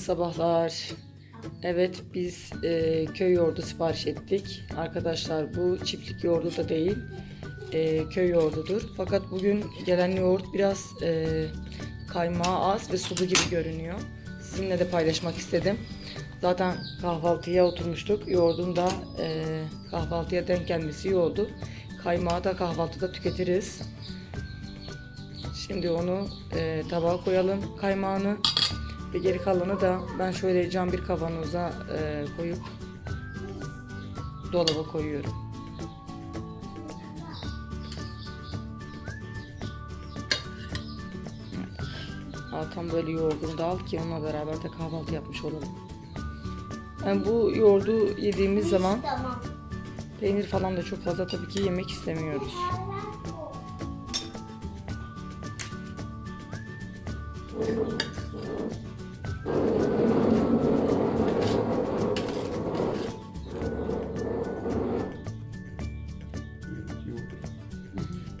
sabahlar. Evet biz e, köy yoğurdu sipariş ettik. Arkadaşlar bu çiftlik yoğurdu da değil. e, köy yoğurdudur. Fakat bugün gelen yoğurt biraz e, kaymağı az ve sulu gibi görünüyor. Sizinle de paylaşmak istedim. Zaten kahvaltıya oturmuştuk. Yoğurdun da e, kahvaltıya denk gelmesi iyi oldu. Kaymağı da kahvaltıda tüketiriz. Şimdi onu e, tabağa koyalım kaymağını ve geri kalanı da ben şöyle cam bir kavanoza e, koyup dolaba koyuyorum. Hakan böyle yoğurdunu da al ki onunla beraber de kahvaltı yapmış olalım. Yani bu yoğurdu yediğimiz zaman Tamam. peynir falan da çok fazla tabii ki yemek istemiyoruz. Yok.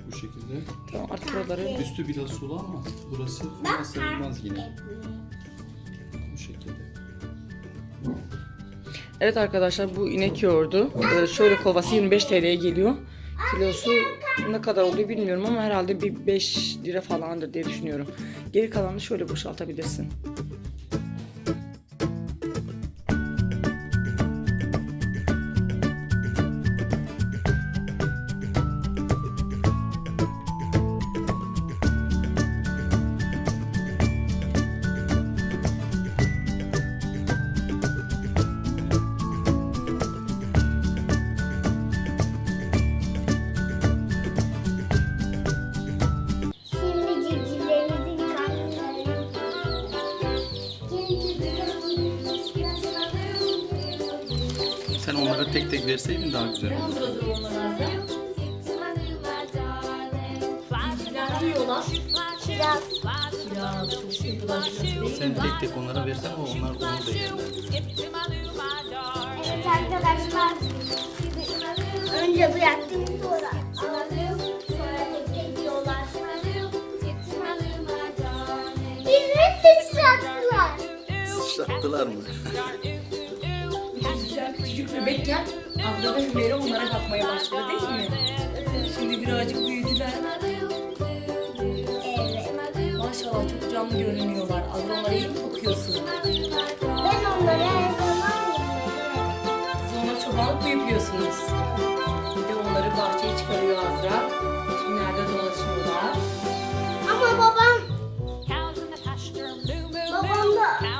Bu şekilde. Tamam artık buraları Üstü biraz sulu ama burası fena sayılmaz yine. Bu şekilde. Evet arkadaşlar bu inek yoğurdu. Ee, şöyle kovası 25 TL'ye geliyor. Kilosu ne kadar oluyor bilmiyorum ama herhalde bir 5 lira falandır diye düşünüyorum. Geri kalanını şöyle boşaltabilirsin. Onlara verseydin daha güzel olurdu. Biraz Sen tek tek onlara versen o onlar onu yerler. evet arkadaşlar. Önce bıraktım sonra aldım. Sonra tek tek yiyorlar. Bizi sıçrattılar. Sıçrattılar mı? Güzel küçücük bebekken Azra ve Hümeyre onlara bakmaya başladı değil mi? Şimdi birazcık büyüdüler. Evet. Maşallah çok canlı görünüyorlar. Azra onlara iyi bakıyorsun. Ben onları her zaman onlara çobanlık mı yapıyorsunuz? Bir de onları bahçeye çıkarıyor Azra. Şimdilerde dolaşıyorlar. Ama babam Babam da-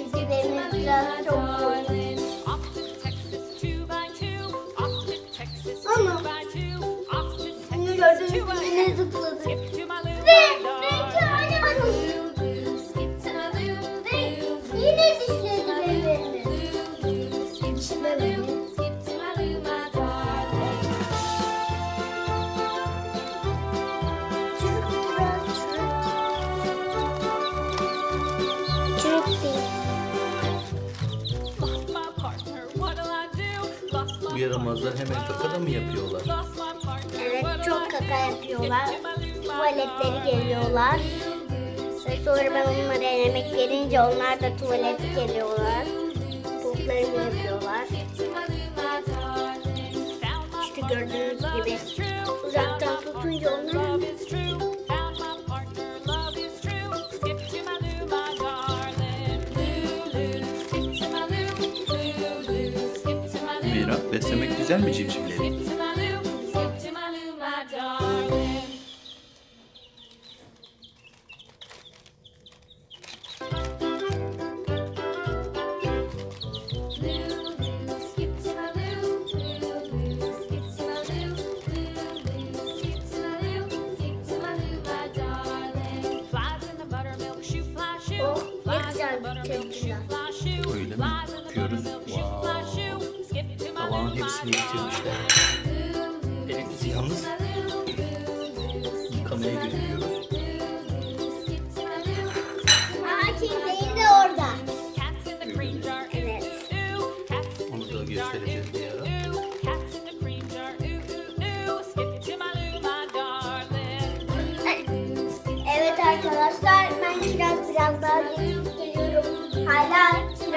Yaramazlar hemen kaka mı yapıyorlar? Evet çok kaka yapıyorlar. Tuvaletleri geliyorlar. Ve sonra ben onlara yemek verince onlar da tuvalete geliyorlar. Toplarını yapıyorlar. İşte gördüğünüz gibi uzaktan tutunca onlar beslemek güzel mi civcivleri?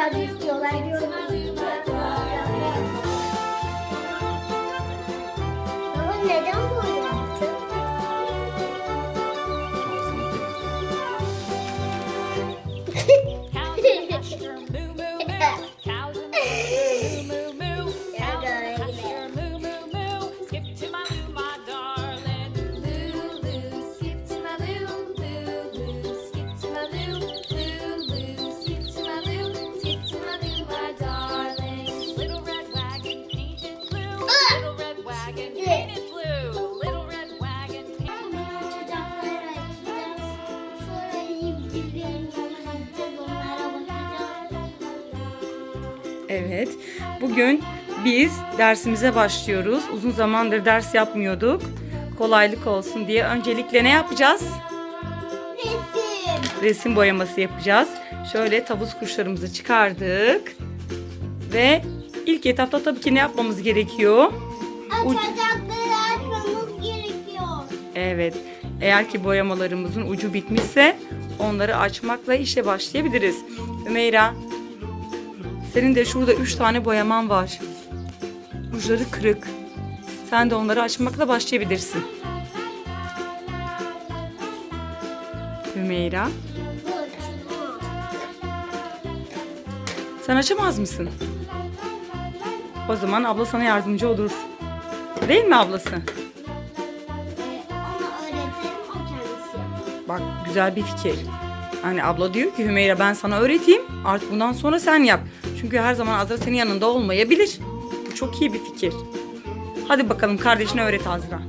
Kiraz istiyorlar diyorum. Baba neden böyle Bugün biz dersimize başlıyoruz. Uzun zamandır ders yapmıyorduk. Kolaylık olsun diye öncelikle ne yapacağız? Resim. Resim boyaması yapacağız. Şöyle tavus kuşlarımızı çıkardık. Ve ilk etapta tabii ki ne yapmamız gerekiyor? Açacakları açmamız gerekiyor. Evet. Eğer ki boyamalarımızın ucu bitmişse onları açmakla işe başlayabiliriz. Ümeyra, senin de şurada üç tane boyaman var. Uçları kırık. Sen de onları açmakla başlayabilirsin. Hümeyra, sen açamaz mısın? O zaman abla sana yardımcı olur. Değil mi ablası? Bak güzel bir fikir. Hani abla diyor ki Hümeyra ben sana öğreteyim. Artık bundan sonra sen yap. Çünkü her zaman Azra senin yanında olmayabilir. Bu çok iyi bir fikir. Hadi bakalım kardeşine öğret Azra.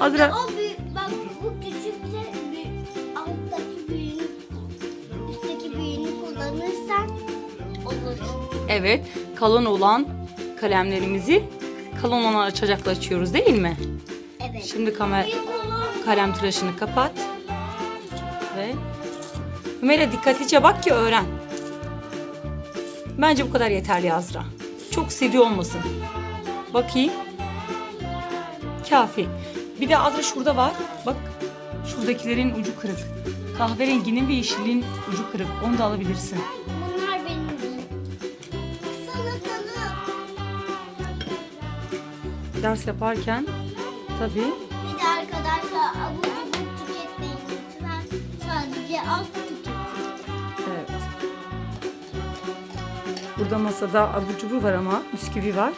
Azra O büyük, bak bu küçükse büyük, alttaki büyüğünü, üstteki büyüğünü kullanırsan olur. evet kalın olan kalemlerimizi kalın olan açacakla açıyoruz değil mi? Evet. Şimdi kamer kalem tıraşını kapat. Ve Hümeyra dikkatlice bak ki öğren. Bence bu kadar yeterli Azra. Çok sivri olmasın. Bakayım. Kafi. Bir de Azra şurada var. Bak şuradakilerin ucu kırık. Kahverenginin ve yeşilin ucu kırık. Onu da alabilirsin. bunlar benim değil. Salatalık. Ders yaparken tabii Burada masada abur cubur var ama bisküvi var.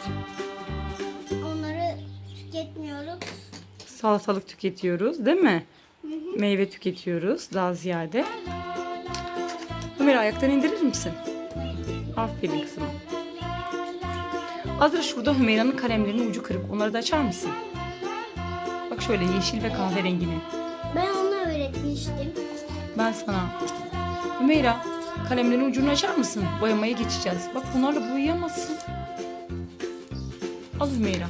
Onları tüketmiyoruz. Salatalık tüketiyoruz değil mi? Meyve tüketiyoruz daha ziyade. Ömer ayaktan indirir misin? Aferin kızım. Azra şurada Hümeyra'nın kalemlerinin ucu kırık. Onları da açar mısın? Bak şöyle yeşil ve kahverengini. Ben onu öğretmiştim. Ben sana. Hümeyra kalemlerin ucunu açar mısın? Boyamaya geçeceğiz. Bak bunlarla boyayamazsın. Al Hümeyra.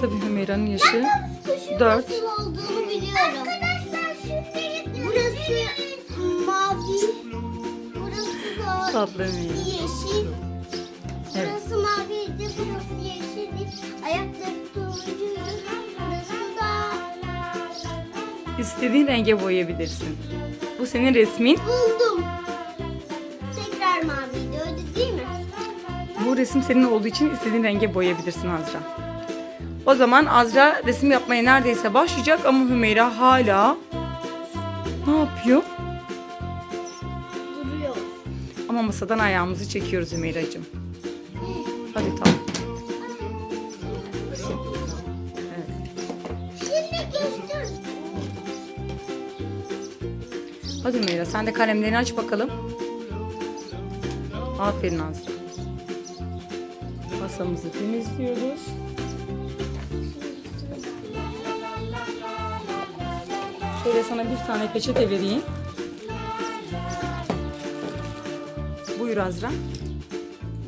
Tabii Hümeyra'nın yaşı dört. Nasıl olduğunu biliyorum. Arkadaşlar şimdi Burası mavi. Burası da Tatlı Hümeyra. yeşil. İstediğin renge boyayabilirsin. Bu senin resmin. buldum. Tekrar maviydi, öyle değil mi? Bu resim senin olduğu için istediğin renge boyayabilirsin Azra. O zaman Azra resim yapmaya neredeyse başlayacak ama Hümeyra hala ne yapıyor? Duruyor. Ama masadan ayağımızı çekiyoruz Hümeyra'cığım. Hadi tamam. Hadi Hümeyra sen de kalemlerini aç bakalım. Aferin Azra. Masamızı temizliyoruz. Şöyle sana bir tane peçete vereyim. Buyur Buyur Azra.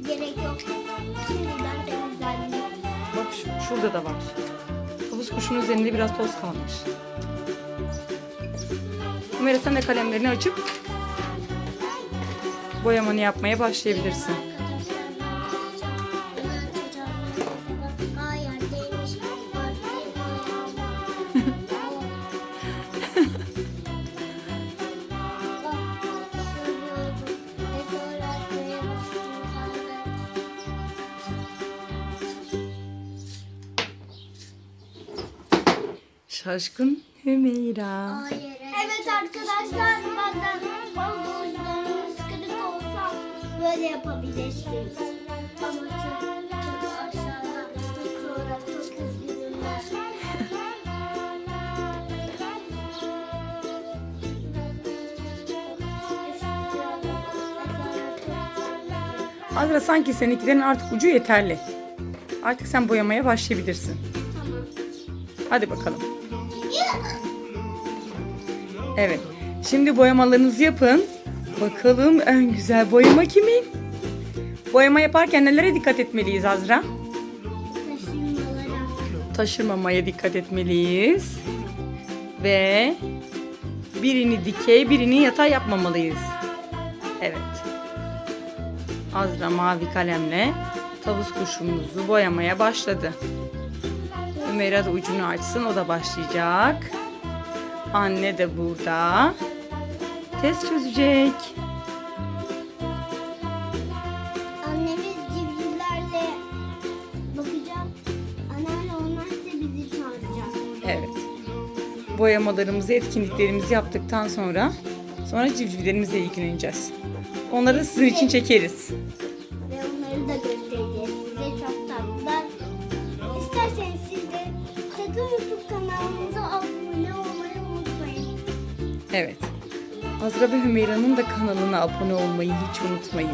Gerek yok. Şimdiden temizlendim. Bak şu- şurada da var. Tavus kuşunun üzerinde biraz toz kalmış. De kalemlerini açıp boyamanı yapmaya başlayabilirsin. Hayır. Şaşkın Hümeyra. Evet arkadaşlar bazen bazılarınız kırık olsa böyle yapabilirsiniz. Ama çok çok aşağıda çok. Azra sanki seninkilerin artık ucu yeterli. Artık sen boyamaya başlayabilirsin. Hadi bakalım. Evet. Şimdi boyamalarınızı yapın. Bakalım en güzel boyama kimin? Boyama yaparken nelere dikkat etmeliyiz Azra? Taşırmamaya dikkat etmeliyiz. Ve birini dikey, birini yatay yapmamalıyız. Evet. Azra mavi kalemle tavus kuşumuzu boyamaya başladı. Ümeyra da ucunu açsın, o da başlayacak. Anne de burada. Test çözecek. Annemiz civcivlerle bakacak. Anneanne onlar ise bizi çağıracak. Evet. Boyamalarımızı, etkinliklerimizi yaptıktan sonra sonra civcivlerimizle ilgileneceğiz. Onları sizin için çekeriz. Ve onları da göstereceğiz size çok tatlılar. İsterseniz siz de Çatı YouTube kanalımıza. Evet. Azra ve Hümeyra'nın da kanalına abone olmayı hiç unutmayın.